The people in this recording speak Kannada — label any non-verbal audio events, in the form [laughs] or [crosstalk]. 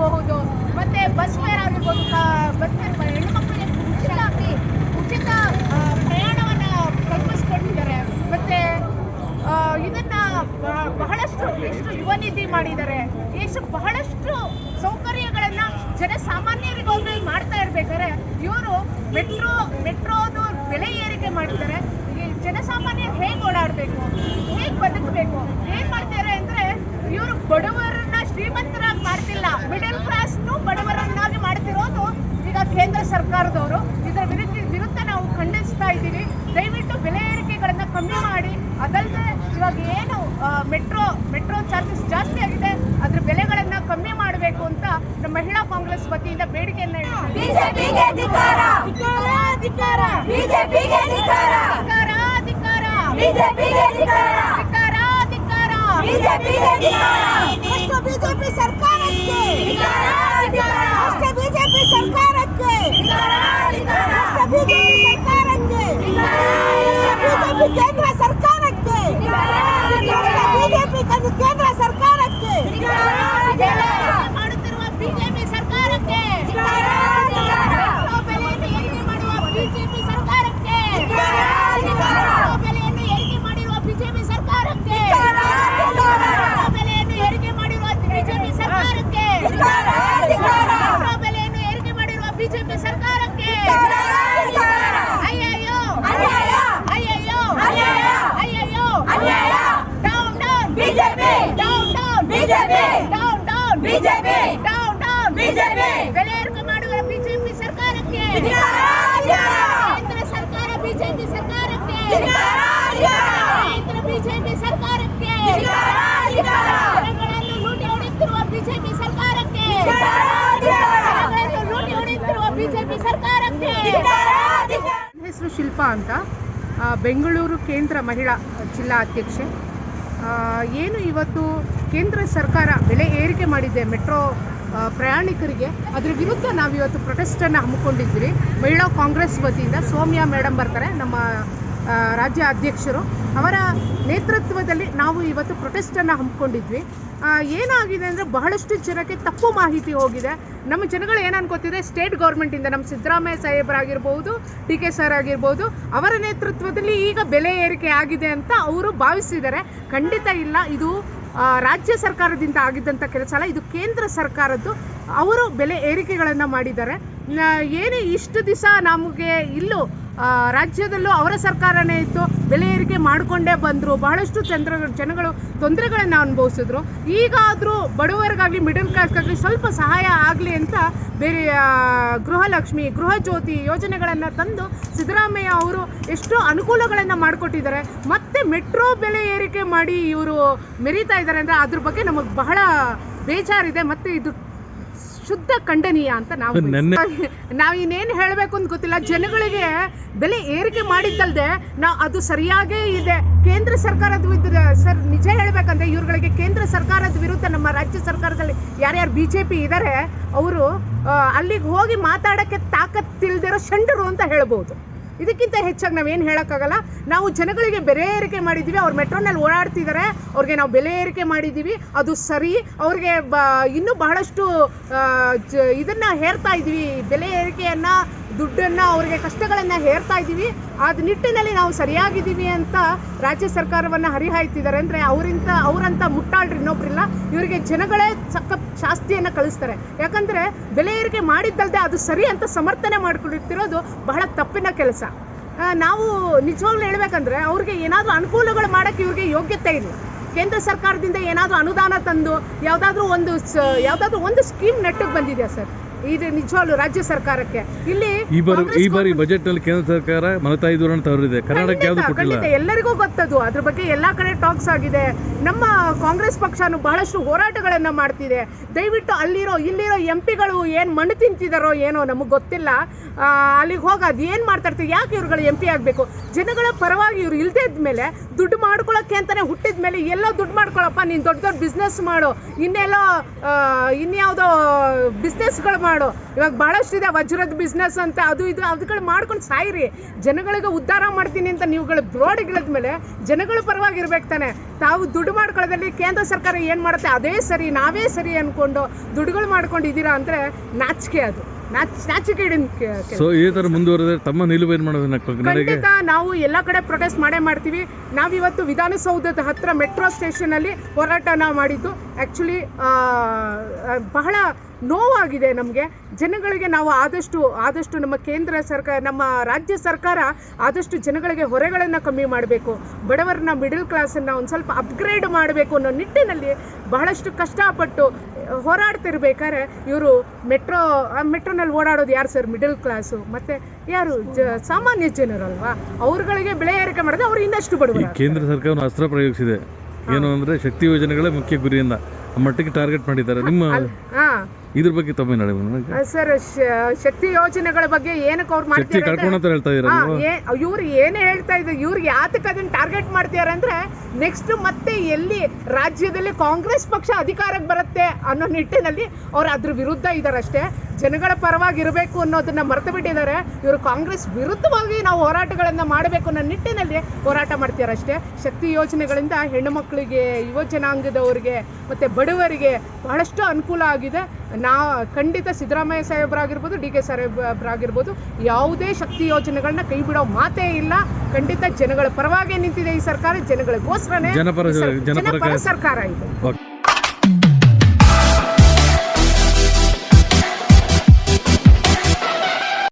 ಆಗಿರ್ಬೋದು, ಕ- ಹೆಣ್ಣು ಮಕ್ಕಳಿಗೆ ಉಚಿತ ಉಚಿತ ಪ್ರಯಾಣವನ್ನ ಕಲ್ಪಿಸ್ಕೊಂಡಿದ್ದಾರೆ. ಮತ್ತೆ ಇದನ್ನ ಬಹಳಷ್ಟು ಎಷ್ಟು ಯುವ ನಿಧಿ ಮಾಡಿದ್ದಾರೆ. ಎಷ್ಟು ಬಹಳಷ್ಟು ಸೌಕರ್ಯಗಳನ್ನ ಜನಸಾಮಾನ್ಯರಿಗೋಗಿ ಮಾಡ್ತಾ ಇರ್ಬೇಕಾದ್ರೆ, ಇವರು ಮೆಟ್ರೋ, ಮೆಟ್ರೋದು ಬೆಲೆ ಏರಿಕೆ ಮಾಡಿದ್ದಾರೆ. ಜನಸಾಮಾನ್ಯರು ಹೇಗೆ ಓಡಾಡಬೇಕು ಹೇಗೆ ಬದುಕಬೇಕು ಏನ್ ಮಾಡ್ತಾರೆ ಅಂದ್ರೆ ಇವರು ಬಡವರನ್ನ ಶ್ರೀಮಂತರಾಗಿ ಮಾಡ್ತಿಲ್ಲ ಮಿಡಲ್ ಕ್ಲಾಸ್ನು ಬಡವರನ್ನಾಗಿ ಮಾಡ್ತಿರೋದು ಈಗ ಕೇಂದ್ರ ಸರ್ಕಾರದವರು ಇದರ ವಿರುದ್ಧ ವಿರುದ್ಧ ನಾವು ಖಂಡಿಸ್ತಾ ಇದ್ದೀವಿ ದಯವಿಟ್ಟು ಬೆಲೆ ಏರಿಕೆಗಳನ್ನ ಕಮ್ಮಿ ಮಾಡಿ ಅದಲ್ಲದೆ ಇವಾಗ ಏನು ಮೆಟ್ರೋ ಮೆಟ್ರೋ ಚಾರ್ಜಸ್ ಜಾಸ್ತಿ ಆಗಿದೆ ಅದ್ರ ಬೆಲೆಗಳನ್ನ ಕಮ್ಮಿ ಮಾಡಬೇಕು ಅಂತ ನಮ್ಮ ಮಹಿಳಾ ಕಾಂಗ್ರೆಸ್ ವತಿಯಿಂದ ಬೇಡಿಕೆಯನ್ನ ಬಿಜೆಪಿ ಬಿಜೆಪಿಗೆ ಬಿಜೆಪಿ ಧಿಕ್ಕಾರ, ಧಿಕ್ಕಾರ. ಬಿಜೆಪಿಗೆ ಧಿಕ್ಕಾರ ಧಿಕ್ಕಾರ, ಧಿಕ್ಕಾರ. ಬಿಜೆಪಿಗೆ ಧಿಕ್ಕಾರ ಧಿಕ್ಕಾರ, ಧಿಕ್ಕಾರ. ಬಿಜೆಪಿಗೆ ಧಿಕ್ಕಾರ ಅಷ್ಟು ಬಿಜೆಪಿ ಸರ್ಕಾರಕ್ಕೆ ಧಿಕ್ಕಾರ, ಧಿಕ್ಕಾರ. ಅಷ್ಟು ಬಿಜೆಪಿ ಸರ್ಕಾರಕ್ಕೆ ಧಿಕ್ಕಾರ, ಧಿಕ್ಕಾರ. ಅಷ್ಟು ಬಿಜೆಪಿ ಸರ್ಕಾರಕ್ಕೆ ಬಿಜೆಪಿ ಕೇಂದ್ರ ಸರ್ಕಾರಕ್ಕೆ ಬಿಜೆಪಿ ಕೇಂದ್ರ ಸರ್ಕಾರಕ್ಕೆ ಮಾಡುತ್ತಿರುವ ಬಿಜೆಪಿ ಸರ್ಕಾರಕ್ಕೆ ಮೆಟ್ರೋ ಬೆಲೆಯನ್ನು ಏರಿಕೆ ಮಾಡುವ ಬಿಜೆಪಿ ಸರ್ಕಾರಕ್ಕೆ ಮೆಟ್ರೋ ಬೆಲೆಯನ್ನು ಏರಿಕೆ ಮಾಡಿರುವ ಬಿಜೆಪಿ ಸರ್ಕಾರಕ್ಕೆ ಮೆಟ್ರೋ ಬೆಲೆಯನ್ನು ಏರಿಕೆ ಮಾಡಿರುವ ಬಿಜೆಪಿ ಸರ್ಕಾರಕ್ಕೆ ಮೆಟ್ರೋ ಬೆಲೆಯನ್ನು ಏರಿಕೆ ಮಾಡಿರುವ ಬಿಜೆಪಿ ಸರ್ಕಾರಕ್ಕೆ ಅಯ್ಯಯ್ಯೋ ಅಯ್ಯಯ್ಯೋ ಅಯ್ಯಯ್ಯೋ ಡೌನ್ ಡೌನ್ ಬಿಜೆಪಿ ಬೆಲೆ ಏರಿಕೆ ಮಾಡುವ ಬಿಜೆಪಿ ಸರ್ಕಾರಕ್ಕೆ! ಕೇಂದ್ರ ಸರ್ಕಾರ ಬಿಜೆಪಿ ಸರ್ಕಾರಕ್ಕೆ! ಕೇಂದ್ರ ಬಿಜೆಪಿ ಸರ್ಕಾರಕ್ಕೆ! ಜನಗಳನ್ನು ಲೂಟಿ ಹೊಡೆಯುತ್ತಿರುವ ಬಿಜೆಪಿ ಸರ್ಕಾರಕ್ಕೆ! ಜನಗಳನ್ನು ಲೂಟಿ ಹೊಡೆಯುತ್ತಿರುವ ಬಿಜೆಪಿ ಸರ್ಕಾರಕ್ಕೆ! ನನ್ನ ಹೆಸರು ಶಿಲ್ಪಾ ಅಂತ. ಬೆಂಗಳೂರು ಕೇಂದ್ರ ಮಹಿಳಾ ಜಿಲ್ಲಾ ಅಧ್ಯಕ್ಷೆ. ಆ, ಏನು ಇವತ್ತು ಕೇಂದ್ರ ಸರ್ಕಾರ ಬೆಲೆ ಏರಿಕೆ ಮಾಡಿದೆ ಮೆಟ್ರೋ ಪ್ರಯಾಣಿಕರಿಗೆ ಅದ್ರ ವಿರುದ್ಧ ನಾವು ಇವತ್ತು ಪ್ರೊಟೆಸ್ಟನ್ನು ಹಮ್ಮಿಕೊಂಡಿದ್ವಿ. ಮಹಿಳಾ ಕಾಂಗ್ರೆಸ್ ವತಿಯಿಂದ ಸೋಮ್ಯಾ ಮೇಡಮ್ ಬರ್ತಾರೆ, ನಮ್ಮ ರಾಜ್ಯ ಅಧ್ಯಕ್ಷರು. ಅವರ ನೇತೃತ್ವದಲ್ಲಿ ನಾವು ಇವತ್ತು ಪ್ರೊಟೆಸ್ಟನ್ನು ಹಮ್ಮಿಕೊಂಡಿದ್ವಿ. ಏನಾಗಿದೆ ಅಂದರೆ ಬಹಳಷ್ಟು ಜನಕ್ಕೆ ತಪ್ಪು ಮಾಹಿತಿ ಹೋಗಿದೆ. ನಮ್ಮ ಜನಗಳು ಏನು ಅನ್ಕೋತಿದೆ ಸ್ಟೇಟ್ ಗೌರ್ಮೆಂಟಿಂದ ನಮ್ಮ ಸಿದ್ದರಾಮಯ್ಯ ಸಾಹೇಬರಾಗಿರ್ಬೋದು ಡಿ ಕೆ ಸರ್ ಆಗಿರ್ಬೋದು, ಅವರ ನೇತೃತ್ವದಲ್ಲಿ ಈಗ ಬೆಲೆ ಏರಿಕೆ ಆಗಿದೆ ಅಂತ ಅವರು ಭಾವಿಸಿದ್ದಾರೆ. ಖಂಡಿತ ಇಲ್ಲ, ಇದು ರಾಜ್ಯ ಸರ್ಕಾರದಿಂದ ಆಗಿದ್ದಂಥ ಕೆಲಸ ಅಲ್ಲ, ಇದು ಕೇಂದ್ರ ಸರ್ಕಾರದ್ದು. ಅವರು ಬೆಲೆ ಏರಿಕೆಗಳನ್ನು ಮಾಡಿದ್ದಾರೆ. ಏನೇ ಇಷ್ಟು ದಿವಸ ನಮಗೆ ಇಲ್ಲೂ ರಾಜ್ಯದಲ್ಲೂ ಅವರ ಸರ್ಕಾರನೇ ಇತ್ತು. ಬೆಲೆ ಏರಿಕೆ ಮಾಡಿಕೊಂಡೇ ಬಂದರು. ಬಹಳಷ್ಟು ಚಂದ್ರ, ಜನಗಳು ತೊಂದರೆಗಳನ್ನು ಅನುಭವಿಸಿದ್ರು. ಈಗಾದರೂ ಬಡವರಿಗಾಗಲಿ ಮಿಡಲ್ ಕ್ಲಾಸ್ಗಾಗಲಿ ಸ್ವಲ್ಪ ಸಹಾಯ ಆಗಲಿ ಅಂತ ಬೇರೆ ಗೃಹಲಕ್ಷ್ಮಿ ಗೃಹ ಜ್ಯೋತಿ ಯೋಜನೆಗಳನ್ನು ತಂದು ಸಿದ್ದರಾಮಯ್ಯ ಅವರು ಎಷ್ಟೋ ಅನುಕೂಲಗಳನ್ನು ಮಾಡಿಕೊಟ್ಟಿದ್ದಾರೆ. ಮತ್ತೆ ಮೆಟ್ರೋ ಬೆಲೆ ಏರಿಕೆ ಮಾಡಿ ಇವರು ಮೆರೀತಾ ಇದ್ದಾರೆ ಅಂದರೆ ಅದ್ರ ಬಗ್ಗೆ ನಮಗೆ ಬಹಳ ಬೇಜಾರಿದೆ. ಮತ್ತು ಇದು ಶುದ್ಧ ಖಂಡನೀಯ ಅಂತ ನಾವು [laughs] ನಾವು ಇನ್ನೇನು ಹೇಳಬೇಕು ಅಂತ ಗೊತ್ತಿಲ್ಲ. ಜನಗಳಿಗೆ ಬೆಲೆ ಏರಿಕೆ ಮಾಡಿದ್ದಲ್ದೆ ನಾವು ಅದು ಸರಿಯಾಗೇ ಇದೆ. ಕೇಂದ್ರ ಸರ್ಕಾರದ ವಿರುದ್ಧ ಸರ್ ನಿಜ ಹೇಳಬೇಕಂದ್ರೆ ಇವರುಗಳಿಗೆ ಕೇಂದ್ರ ಸರ್ಕಾರದ ವಿರುದ್ಧ ನಮ್ಮ ರಾಜ್ಯ ಸರ್ಕಾರದಲ್ಲಿ ಯಾರ್ಯಾರು ಬಿ ಜೆ ಪಿ ಇದ್ದಾರೆ ಅವರು ಅಲ್ಲಿಗೆ ಹೋಗಿ ಮಾತಾಡೋಕ್ಕೆ ತಾಕತ್ತಿಲ್ದಿರೋ ಷಂಡರು ಅಂತ ಹೇಳ್ಬೋದು. ಇದಕ್ಕಿಂತ ಹೆಚ್ಚಾಗಿ ನಾವೇನು ಹೇಳೋಕ್ಕಾಗಲ್ಲ. ನಾವು ಜನಗಳಿಗೆ ಬೆಲೆ ಏರಿಕೆ ಮಾಡಿದ್ದೀವಿ ಅವ್ರು ಮೆಟ್ರೋನಲ್ಲಿ ಓಡಾಡ್ತಿದ್ದಾರೆ ಅವ್ರಿಗೆ ನಾವು ಬೆಲೆ ಏರಿಕೆ ಮಾಡಿದ್ದೀವಿ ಅದು ಸರಿ. ಅವ್ರಿಗೆ ಬ, ಇನ್ನೂ ಬಹಳಷ್ಟು ಇದನ್ನು ಹೇರ್ತಾ ಇದ್ದೀವಿ ಬೆಲೆ ಏರಿಕೆಯನ್ನು ದುಡ್ಡನ್ನು ಅವರಿಗೆ ಕಷ್ಟಗಳನ್ನು ಹೇರ್ತಾ ಇದ್ದೀವಿ. ಆದ ನಿಟ್ಟಿನಲ್ಲಿ ನಾವು ಸರಿಯಾಗಿದ್ದೀವಿ ಅಂತ ರಾಜ್ಯ ಸರ್ಕಾರವನ್ನು ಹರಿಹಾಯ್ತಿದ್ದಾರೆ. ಅಂದರೆ ಅವರಿಂತ ಅವರಂತ ಮುಟ್ಟಾಳ್ರಿ ಇನ್ನೊಬ್ರಿಲ್ಲ. ಇವರಿಗೆ ಜನಗಳೇ ಸಕ್ಕ ಶಾಸ್ತಿಯನ್ನು ಕಳಿಸ್ತಾರೆ. ಯಾಕಂದರೆ ಬೆಲೆ ಏರಿಕೆ ಮಾಡಿದ್ದಲ್ದೆ ಅದು ಸರಿ ಅಂತ ಸಮರ್ಥನೆ ಮಾಡ್ಕೊಂಡಿರ್ತಿರೋದು ಬಹಳ ತಪ್ಪಿನ ಕೆಲಸ. ನಾವು ನಿಜವಾಗ್ಲೂ ಹೇಳ್ಬೇಕಂದ್ರೆ ಅವ್ರಿಗೆ ಏನಾದರೂ ಅನುಕೂಲಗಳು ಮಾಡೋಕ್ಕೆ ಇವ್ರಿಗೆ ಯೋಗ್ಯತೆ ಇಲ್ಲ. ಕೇಂದ್ರ ಸರ್ಕಾರದಿಂದ ಏನಾದರೂ ಅನುದಾನ ತಂದು, ಯಾವುದಾದ್ರೂ ಒಂದು ಯಾವುದಾದ್ರೂ ಒಂದು ಸ್ಕೀಮ್ ನೆಟ್ಟಿಗೆ ಬಂದಿದೆಯಾ ಸರ್? ಇದು ನಿಜವಾಗ್ಲು ರಾಜ್ಯ ಸರ್ಕಾರಕ್ಕೆ. ಇಲ್ಲಿ ಈ ಬಾರಿ ಈ ಬಾರಿ ಬಜೆಟ್ನಲ್ಲಿ ಕೇಂದ್ರ ಸರ್ಕಾರ ಮಲತಾಯಿ ದೂರನ್ನು ತವರಿದೆ. ಕರ್ನಾಟಕ ಯಾವುದು ಕೊಟ್ಟಿಲ್ಲ. ಖಂಡಿತ ಎಲ್ಲರಿಗೂ ಗೊತ್ತದು. ಅದ್ರ ಬಗ್ಗೆ ಎಲ್ಲಾ ಕಡೆ ಟಾಕ್ಸ್ ಆಗಿದೆ. ನಮ್ಮ ಕಾಂಗ್ರೆಸ್ ಪಕ್ಷನು ಬಹಳಷ್ಟು ಹೋರಾಟಗಳನ್ನ ಮಾಡ್ತಿದೆ. ದಯವಿಟ್ಟು ಅಲ್ಲಿರೋ ಇಲ್ಲಿರೋ ಎಂ ಪಿಗಳು ಏನ್ ಮಣ್ಣು ತಿಂತಿದಾರೋ ಏನೋ ನಮಗೆ ಗೊತ್ತಿಲ್ಲ. ಅಲ್ಲಿಗೆ ಹೋಗಿ ಅದು ಏನ್ ಮಾಡ್ತಾ ಇರ್ತೀವಿ? ಯಾಕೆ ಇವ್ರುಗಳು ಎಂ ಪಿ ಆಗಬೇಕು? ಜನಗಳ ಪರವಾಗಿ ಇವ್ರು ಇಲ್ದೇ ಇದ್ಮೇಲೆ ದುಡ್ಡು ಮಾಡ್ಕೊಳಕ್ಕೆ ಅಂತಾನೆ ಹುಟ್ಟಿದ ಮೇಲೆ ಎಲ್ಲೋ ದುಡ್ಡು ಮಾಡ್ಕೊಳಪ್ಪ ನೀನು ದೊಡ್ಡ ದೊಡ್ಡ ಬಿಸ್ನೆಸ್ ಮಾಡು. ಇನ್ನೆಲ್ಲೋ ಇನ್ಯಾವುದೋ ಬಿಸ್ನೆಸ್ಗಳು ಮಾಡು. ಇವಾಗ ಬಹಳಷ್ಟು ಇದೆ ವಜ್ರದ ಬಿಸ್ನೆಸ್ ಅಂತ ಅದು ಇದು ಅದಗಳು ಮಾಡ್ಕೊಂಡು ಸಾಯಿರಿ. ಜನಗಳಿಗೆ ಉದ್ಧಾರ ಮಾಡ್ತೀನಿ ಅಂತ ನೀವುಗಳು ಬ್ರೋಡ್ ಮೇಲೆ ಜನಗಳ ಪರವಾಗಿರ್ಬೇಕು ತಾನೆ. ತಾವು ದುಡ್ಡು ಮಾಡ್ಕೊಳ್ಳೋದ್ರಲ್ಲಿ ಕೇಂದ್ರ ಸರ್ಕಾರ ಏನು ಮಾಡುತ್ತೆ ಅದೇ ಸರಿ ನಾವೇ ಸರಿ ಅನ್ಕೊಂಡು ದುಡ್ಡುಗಳು ಮಾಡ್ಕೊಂಡಿದ್ದೀರಾ ಅಂದರೆ ನಾಚಿಕೆ ಅದು. ಸೊ ಈ ತರ ಮುಂದುವರೆದ್ರೆ ತಮ್ಮ ನಿಲುವು ಏನ್ ಮಾಡೋದು ನ- ನಡೆಗೆ ಖಂಡಿತ ನಾವು ಎಲ್ಲ ಕಡೆ ಪ್ರೊಟೆಸ್ಟ್ ಮಾಡೇ ಮಾಡ್ತೀವಿ. ನಾವಿವತ್ತು ವಿಧಾನಸೌಧದ ಹತ್ರ ಮೆಟ್ರೋ ಸ್ಟೇಷನ್ ಅಲ್ಲಿ ಹೋರಾಟ ನಾವು ಮಾಡಿದ್ದು ಆಕ್ಚುಲಿ ಬಹಳ ನೋವಾಗಿದೆ ನಮಗೆ. ಜನಗಳಿಗೆ ನಾವು ಆದಷ್ಟು ಆದಷ್ಟು ನಮ್ಮ ಕೇಂದ್ರ ಸರ್ಕಾರ ನಮ್ಮ ರಾಜ್ಯ ಸರ್ಕಾರ ಆದಷ್ಟು ಜನಗಳಿಗೆ ಹೊರೆಗಳನ್ನು ಕಮ್ಮಿ ಮಾಡಬೇಕು. ಬಡವರನ್ನ ಮಿಡಲ್ ಕ್ಲಾಸನ್ನು ಒಂದು ಸ್ವಲ್ಪ ಅಪ್ಗ್ರೇಡ್ ಮಾಡಬೇಕು ಅನ್ನೋ ನಿಟ್ಟಿನಲ್ಲಿ ಬಹಳಷ್ಟು ಕಷ್ಟಪಟ್ಟು ಹೋರಾಡ್ತಿರ್ಬೇಕಾದ್ರೆ ಇವರು ಮೆಟ್ರೋ ಮೆಟ್ರೋನಲ್ಲಿ ಓಡಾಡೋದು ಯಾರು ಸರ್ ಮಿಡಲ್ ಕ್ಲಾಸು ಮತ್ತೆ ಯಾರು? ಜ ಸಾಮಾನ್ಯ ಜನರಲ್ವಾ? ಅವ್ರಗಳಿಗೆ ಬೆಳೆ ಏರಿಕೆ ಮಾಡಿದ್ರೆ ಅವ್ರು ಇನ್ನಷ್ಟು ಬಡವರು ಕೇಂದ್ರ ಸರ್ಕಾರ ಅಸ್ತ್ರ ಪ್ರಯೋಗಿಸಿದೆ. ಏನು ಅಂದ್ರೆ ಶಕ್ತಿ ಯೋಜನೆಗಳೇ ಮುಖ್ಯ ಗುರಿಯಿಂದ ಮಟ್ಟಿಗೆ ಟಾರ್ಗೆಟ್ ಮಾಡಿದ್ದಾರೆ. ನಿಮ್ಮ ಹಾ. ಇದ್ರ ಬಗ್ಗೆ ತಮ್ಮ ಸರ್ ಶಕ್ತಿ ಯೋಜನೆಗಳ ಬಗ್ಗೆ ಏನಕ್ಕೆ ಅವ್ರು ಶಕ್ತಿ ಮಾಡ್ತಾರೆ ಕಳ್ಕೊಂಡ ಅಂತ ಹೇಳ್ತಾ ಇದ್ದೀರಾ ನೀವು ಇವ್ರು ಏನ್ ಹೇಳ್ತಾ ಇದ್ರು ಇವ್ರಿಗೆ ಯಾತಕ್ಕೆ ಅದನ್ನ ಟಾರ್ಗೆಟ್ ಮಾಡ್ತಿದಾರೆ ಅಂದ್ರೆ ನೆಕ್ಸ್ಟ್ ಮತ್ತೆ ಎಲ್ಲಿ ರಾಜ್ಯದಲ್ಲಿ ಕಾಂಗ್ರೆಸ್ ಪಕ್ಷ ಅಧಿಕಾರಕ್ಕೆ ಬರುತ್ತೆ ಅನ್ನೋ ನಿಟ್ಟಿನಲ್ಲಿ ಅವ್ರು ಅದ್ರ ವಿರುದ್ಧ ಇದಾರಷ್ಟೇ ಜನಗಳ ಪರವಾಗಿ ಇರಬೇಕು ಅನ್ನೋದನ್ನ ಮರೆತು ಬಿಟ್ಟಿದ್ದಾರೆ. ಇವರು ಕಾಂಗ್ರೆಸ್ ವಿರುದ್ಧವಾಗಿ ನಾವು ಹೋರಾಟಗಳನ್ನ ಮಾಡಬೇಕು ಅನ್ನೋ ನಿಟ್ಟಿನಲ್ಲಿ ಹೋರಾಟ ಮಾಡ್ತಿದ್ದಾರೆ ಅಷ್ಟೇ. ಶಕ್ತಿ ಯೋಜನೆಗಳಿಂದ ಹೆಣ್ಣು ಮಕ್ಕಳಿಗೆ ಯುವ ಜನಾಂಗದವರಿಗೆ ಮತ್ತೆ ಬಡವರಿಗೆ ಬಹಳಷ್ಟು ಅನುಕೂಲ ಆಗಿದೆ. ನಾ ಖಂಡಿತ ಸಿದ್ದರಾಮಯ್ಯ ಸಾಹೇಬ್ರಾಗಿರ್ಬೋದು ಡಿ ಕೆ ಸಾಹೇಬ್ರಾಗಿರ್ಬೋದು ಯಾವುದೇ ಶಕ್ತಿ ಯೋಜನೆಗಳನ್ನ ಕೈ ಬಿಡೋ ಮಾತೇ ಇಲ್ಲ. ಖಂಡಿತ ಜನಗಳ ಪರವಾಗಿ ನಿಂತಿದೆ ಈ ಸರ್ಕಾರ ಜನಗಳಿಗೋಸ್ಕರನೇ ಸರ್ಕಾರ ಇದೆ.